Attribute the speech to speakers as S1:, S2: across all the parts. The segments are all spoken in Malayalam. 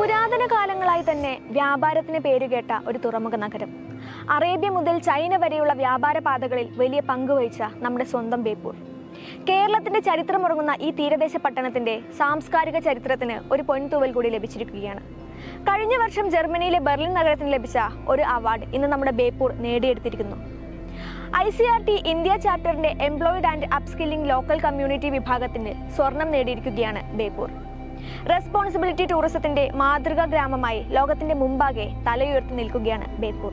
S1: പുരാതന കാലങ്ങളായി തന്നെ വ്യാപാരത്തിന് പേരുകേട്ട ഒരു തുറമുഖ നഗരം. അറേബ്യ മുതൽ ചൈന വരെയുള്ള വ്യാപാര പാതകളിൽ വലിയ പങ്കുവഹിച്ച നമ്മുടെ സ്വന്തം ബേപ്പൂർ. കേരളത്തിന്റെ ചരിത്രമുറങ്ങുന്ന ഈ തീരദേശ പട്ടണത്തിന്റെ സാംസ്കാരിക ചരിത്രത്തിന് ഒരു പൊൻതൂവൽ കൂടി ലഭിച്ചിരിക്കുകയാണ്. കഴിഞ്ഞ വർഷം ജർമ്മനിയിലെ ബെർലിൻ നഗരത്തിന് ലഭിച്ച ഒരു അവാർഡ് ഇന്ന് നമ്മുടെ Beypore നേടിയെടുത്തിരിക്കുന്നു. I C R T India ചാപ്റ്ററിന്റെ employed and upskilling local community വിഭാഗത്തിന് സ്വർണം നേടിയിരിക്കുകയാണ് ബേപ്പൂർ. റെസ്പോൺസിബിലിറ്റി ടൂറിസത്തിന്റെ മാതൃകാ ഗ്രാമമായി ലോകത്തിന്റെ മുമ്പാകെ തലയുയർത്തി നിൽക്കുകയാണ് ബേപ്പൂർ.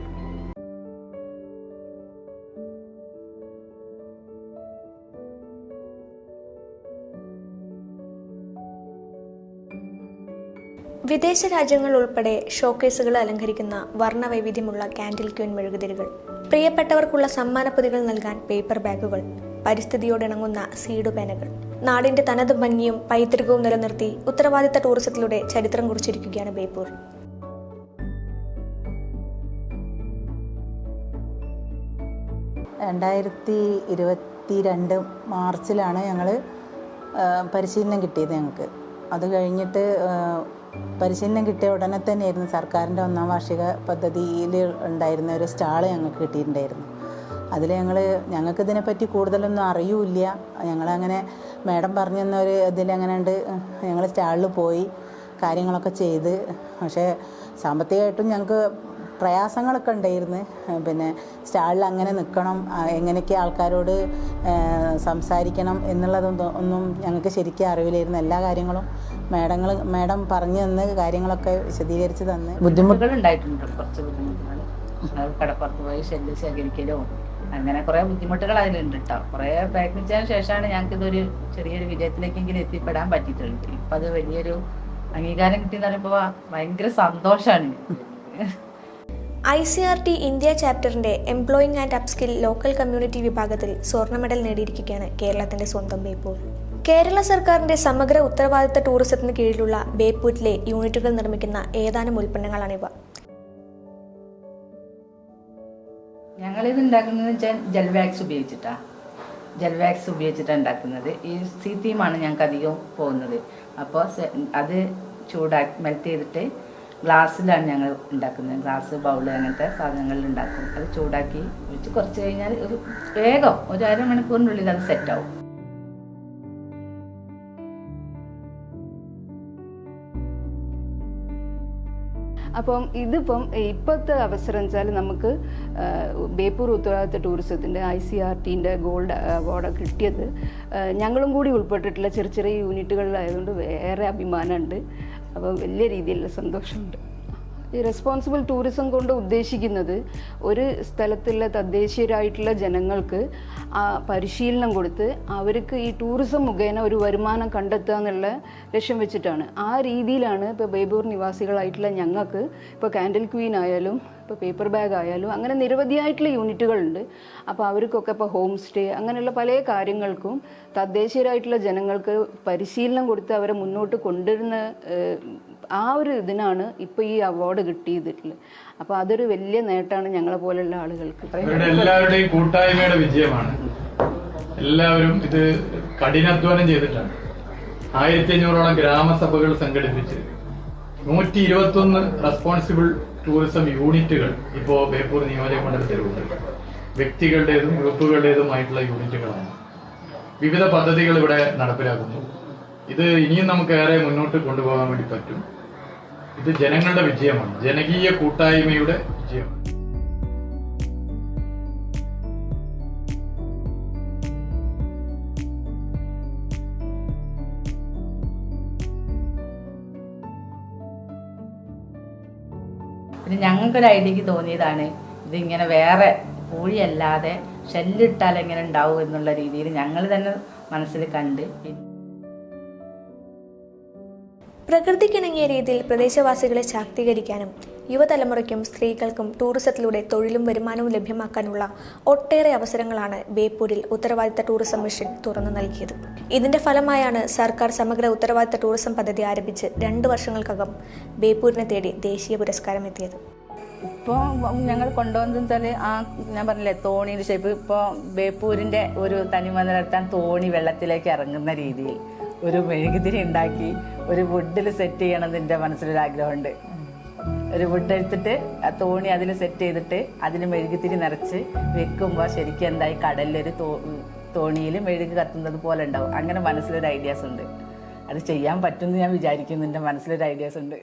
S1: വിദേശ രാജ്യങ്ങൾ ഉൾപ്പെടെ ഷോക്കേസുകൾ അലങ്കരിക്കുന്ന വർണവൈവിധ്യമുള്ള കാൻഡിൽ ക്യൂൻ മെഴുകുതിരികൾ. പ്രിയപ്പെട്ടവർക്കുള്ള സമ്മാനപ്പൊതികൾ നൽകാൻ പേപ്പർ ബാഗുകൾ. പരിസ്ഥിതിയോടിണങ്ങുന്ന സീഡ് പേനകൾ. നാടിന്റെ തനത് ഭംഗിയും പൈതൃകവും നിലനിർത്തി ഉത്തരവാദിത്ത ടൂറിസത്തിലൂടെ ചരിത്രം കുറിച്ചിരിക്കുകയാണ് ബേപ്പൂർ.
S2: രണ്ടായിരത്തി ഇരുപത്തി രണ്ട് മാർച്ചിലാണ് ഞങ്ങൾ പരിശീലനം കിട്ടിയത് ഞങ്ങൾക്ക്. അത് കഴിഞ്ഞിട്ട് പരിശീലനം കിട്ടിയ ഉടനെ തന്നെയായിരുന്നു സർക്കാരിന്റെ ഒന്നാം വാർഷിക പദ്ധതിയിൽ ഉണ്ടായിരുന്ന ഒരു സ്റ്റാൾ ഞങ്ങൾക്ക് കിട്ടിയിട്ടുണ്ടായിരുന്നു. അതിൽ ഞങ്ങൾ ഞങ്ങൾക്ക് ഇതിനെപ്പറ്റി കൂടുതലൊന്നും അറിയൂല ഞങ്ങളങ്ങനെ മാഡം പറഞ്ഞു ഇതിലങ്ങനെ ഉണ്ട് ഞങ്ങൾ സ്റ്റാളിൽ പോയി കാര്യങ്ങളൊക്കെ ചെയ്ത്. പക്ഷേ സാമ്പത്തികമായിട്ടും ഞങ്ങൾക്ക് പ്രയാസങ്ങളൊക്കെ ഉണ്ടായിരുന്നു. പിന്നെ സ്റ്റാളിൽ അങ്ങനെ നിൽക്കണം എങ്ങനെയൊക്കെ ആൾക്കാരോട് സംസാരിക്കണം എന്നുള്ളതൊന്നും ഒന്നും ഞങ്ങൾക്ക് ശരിക്കും അറിവില്ലായിരുന്നു. എല്ലാ കാര്യങ്ങളും മേഡങ്ങൾ മേഡം പറഞ്ഞു തന്ന് കാര്യങ്ങളൊക്കെ വിശദീകരിച്ച് തന്ന്.
S3: ബുദ്ധിമുട്ടുകൾ ഉണ്ടായിട്ടുണ്ട്. കുറച്ച് ബുദ്ധിമുട്ടുകൾ. കടപ്പുറത്ത് പോയി ശല്യം ശേഖരിക്കലും അങ്ങനെ കുറെ ബുദ്ധിമുട്ടുകൾ അതിലുണ്ട് കേട്ടോ കുറെ പ്രയത്നിച്ചതിന് ശേഷമാണ് ഞങ്ങൾക്ക് ഇതൊരു ചെറിയൊരു വിജയത്തിലേക്കെങ്കിലും എത്തിപ്പെടാൻ പറ്റിയിട്ടുണ്ട് ഇപ്പൊ അത് വലിയൊരു അംഗീകാരം കിട്ടിയെന്ന് പറയുമ്പോ ഭയങ്കര സന്തോഷാണ്.
S1: I C R T India ചാപ്റ്ററിന്റെ employing and upskill local community വിഭാഗത്തിൽ സ്വർണ മെഡൽ നേടിയിരിക്കുകയാണ് കേരളത്തിന്റെ സ്വന്തം ബേപ്പൂർ. കേരള സർക്കാരിന്റെ സമഗ്ര ഉത്തരവാദിത്ത ടൂറിസത്തിന് കീഴിലുള്ള ബേപ്പൂരിലെ യൂണിറ്റുകൾ നിർമ്മിക്കുന്ന ഏതാനും ഉൽപ്പന്നങ്ങളാണിവ.
S3: ഞങ്ങളിത് ഉണ്ടാക്കുന്നത് വെച്ചാൽ ജെൽ വാക്സ് ഉപയോഗിച്ചിട്ടാണ് ഉപയോഗിച്ചിട്ടാ. ജെൽവാക്സ് ഉപയോഗിച്ചിട്ടാണ് ഉണ്ടാക്കുന്നത്. ഈ സി തീമാണ് ഞങ്ങൾക്ക് അധികം പോകുന്നത്. അപ്പോൾ അത് ചൂടാക്കി മെൽറ്റ് ചെയ്തിട്ട് ഗ്ലാസ്സിലാണ് ഞങ്ങൾ ഉണ്ടാക്കുന്നത്. ഗ്ലാസ് ബൗൾ അങ്ങനത്തെ സാധനങ്ങളിൽ ഉണ്ടാക്കും. അത് ചൂടാക്കി വെച്ച് കുറച്ച് കഴിഞ്ഞാൽ ഒരു വേഗം ഒരു അരമണിക്കൂറിനുള്ളിൽ അത് സെറ്റാവും
S4: അപ്പം ഇതിപ്പം ഇപ്പോഴത്തെ അവസരം വെച്ചാൽ നമുക്ക് ബേപ്പൂർ ഉത്തരവാദിത്ത ടൂറിസത്തിന്റെ ഐ സി ആർ ടീന്റെ ഗോൾഡ് അവാർഡ് കിട്ടിയത് ഞങ്ങളും കൂടി ഉൾപ്പെട്ടിട്ടുള്ള ചെറിയ ചെറിയ യൂണിറ്റുകളിലായതുകൊണ്ട് വേറെ അഭിമാനമുണ്ട്. അപ്പം വലിയ രീതിയിലുള്ള സന്തോഷമുണ്ട്. ഈ റെസ്പോൺസിബിൾ ടൂറിസം കൊണ്ട് ഉദ്ദേശിക്കുന്നത് ഒരു സ്ഥലത്തുള്ള തദ്ദേശീയരായിട്ടുള്ള ജനങ്ങൾക്ക് പരിശീലനം കൊടുത്ത് അവർക്ക് ഈ ടൂറിസം മുഖേന ഒരു വരുമാനം കണ്ടെത്തുക എന്നുള്ള ലക്ഷ്യം വെച്ചിട്ടാണ്. ആ രീതിയിലാണ് ഇപ്പോൾ ബേബൂർ നിവാസികളായിട്ടുള്ള ഞങ്ങൾക്ക് ഇപ്പോൾ കാൻഡിൽ ക്വീൻ ആയാലും ഇപ്പോൾ പേപ്പർ ബാഗ് ആയാലും അങ്ങനെ നിരവധിയായിട്ടുള്ള യൂണിറ്റുകളുണ്ട് അപ്പോൾ അവർക്കൊക്കെ ഇപ്പോൾ ഹോം സ്റ്റേ അങ്ങനെയുള്ള പല കാര്യങ്ങൾക്കും തദ്ദേശീയരായിട്ടുള്ള ജനങ്ങൾക്ക് പരിശീലനം കൊടുത്ത് അവരെ മുന്നോട്ട് കൊണ്ടുവരുന്ന ആ ഒരു ഇതിനാണ് ഇപ്പോൾ ഈ അവാർഡ് കിട്ടിയതിട്ടുള്ളത് അപ്പോൾ അതൊരു വലിയ നേട്ടമാണ് ഞങ്ങളെ പോലെയുള്ള ആളുകൾക്ക്.
S5: എല്ലാവരുടെയും കൂട്ടായ്മയുടെ വിജയമാണ്. എല്ലാവരും ഇത് കഠിനാധ്വാനം ചെയ്തിട്ടാണ്. ആയിരത്തി അഞ്ഞൂറോളം ഗ്രാമസഭകൾ സംഘടിപ്പിച്ച് നൂറ്റി ഇരുപത്തി ഒന്ന് റെസ്പോൺസിബിൾ ടൂറിസം യൂണിറ്റുകൾ ഇപ്പോ ബേപ്പൂർ നിയോജക മണ്ഡലത്തിലുണ്ട് വ്യക്തികളുടേതും ഗ്രൂപ്പുകളുടേതുമായിട്ടുള്ള യൂണിറ്റുകളാണ് വിവിധ പദ്ധതികൾ ഇവിടെ നടപ്പിലാക്കുന്നു. ഇത് ഇനിയും നമുക്ക് ഏറെ മുന്നോട്ട് കൊണ്ടുപോകാൻ വേണ്ടി പറ്റും. ഇത് ജനങ്ങളുടെ വിജയമാണ്. ജനകീയ കൂട്ടായ്മയുടെ വിജയമാണ്.
S3: പിന്നെ ഞങ്ങൾക്കൊരു ഐഡിയക്ക് തോന്നിയതാണ് ഇതിങ്ങനെ വേറെ കോഴിയല്ലാതെ ഷെല്ലിട്ടാൽ എങ്ങനെ ഉണ്ടാവും എന്നുള്ള രീതിയിൽ ഞങ്ങൾ തന്നെ മനസ്സിൽ കണ്ട്
S1: പ്രകൃതിക്കിണങ്ങിയ രീതിയിൽ പ്രദേശവാസികളെ ശാക്തീകരിക്കാനും യുവതലമുറയ്ക്കും സ്ത്രീകൾക്കും ടൂറിസത്തിലൂടെ തൊഴിലും വരുമാനവും ലഭ്യമാക്കാനുള്ള ഒട്ടേറെ അവസരങ്ങളാണ് ബേപ്പൂരിൽ ഉത്തരവാദിത്ത ടൂറിസം മിഷൻ തുറന്നു നൽകിയത്. ഇതിന്റെ ഫലമായാണ് സർക്കാർ സമഗ്ര ഉത്തരവാദിത്ത ടൂറിസം പദ്ധതി ആരംഭിച്ച് രണ്ട് വർഷങ്ങൾക്കകം ബേപ്പൂരിനെ തേടി ദേശീയ പുരസ്കാരം എത്തിയത്.
S3: ഇപ്പോൾ ഞങ്ങൾ കൊണ്ടുവന്നത് വെച്ചാൽ ആ ഞാൻ പറഞ്ഞില്ലേ തോണിയുടെ ഷേപ്പ് ഇപ്പോൾ ബേപ്പൂരിന്റെ ഒരു തനിമ നിലർത്താൻ തോണി വെള്ളത്തിലേക്ക് ഇറങ്ങുന്ന രീതിയിൽ. ഒരു മെഴുകുതിരി ഉണ്ടാക്കി ഒരു വുഡിൽ സെറ്റ് ചെയ്യണം എന്റെ മനസ്സിലൊരു ആഗ്രഹമുണ്ട് ഒരു വുഡ് എടുത്തിട്ട് തോണി അതിൽ സെറ്റ് ചെയ്തിട്ട് അതിന് മെഴുകുതിരി നിറച്ച് വെക്കുമ്പോൾ ശരിക്കും എന്തായി കടലിലൊരു തോ തോണിയിൽ മെഴുകു കത്തുന്നത് പോലെ ഉണ്ടാവും. അങ്ങനെ മനസ്സിലൊരു ഐഡിയാസ് ഉണ്ട്. അത് ചെയ്യാൻ പറ്റുമെന്ന് ഞാൻ വിചാരിക്കുന്നു. എന്റെ മനസ്സിലൊരു ഐഡിയാസ് ഉണ്ട്.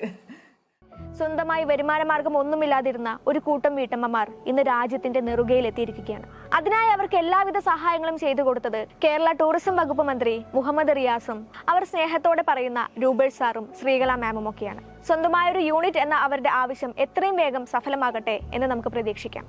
S1: സ്വന്തമായി വരുമാന മാർഗം ഒന്നുമില്ലാതിരുന്ന ഒരു കൂട്ടം വീട്ടമ്മമാർ ഇന്ന് രാജ്യത്തിന്റെ നെറുകയിൽ എത്തിയിരിക്കുകയാണ് അതിനായി അവർക്ക് എല്ലാവിധ സഹായങ്ങളും ചെയ്തു കൊടുത്തത് കേരള ടൂറിസം വകുപ്പ് മന്ത്രി മുഹമ്മദ് റിയാസും. അവർ സ്നേഹത്തോടെ പറയുന്ന രൂപേഷ് സാറും ശ്രീകല മാമും ഒക്കെയാണ്. സ്വന്തമായ ഒരു യൂണിറ്റ് എന്ന അവരുടെ ആവശ്യം എത്രയും വേഗം സഫലമാകട്ടെ എന്ന് നമുക്ക് പ്രതീക്ഷിക്കാം.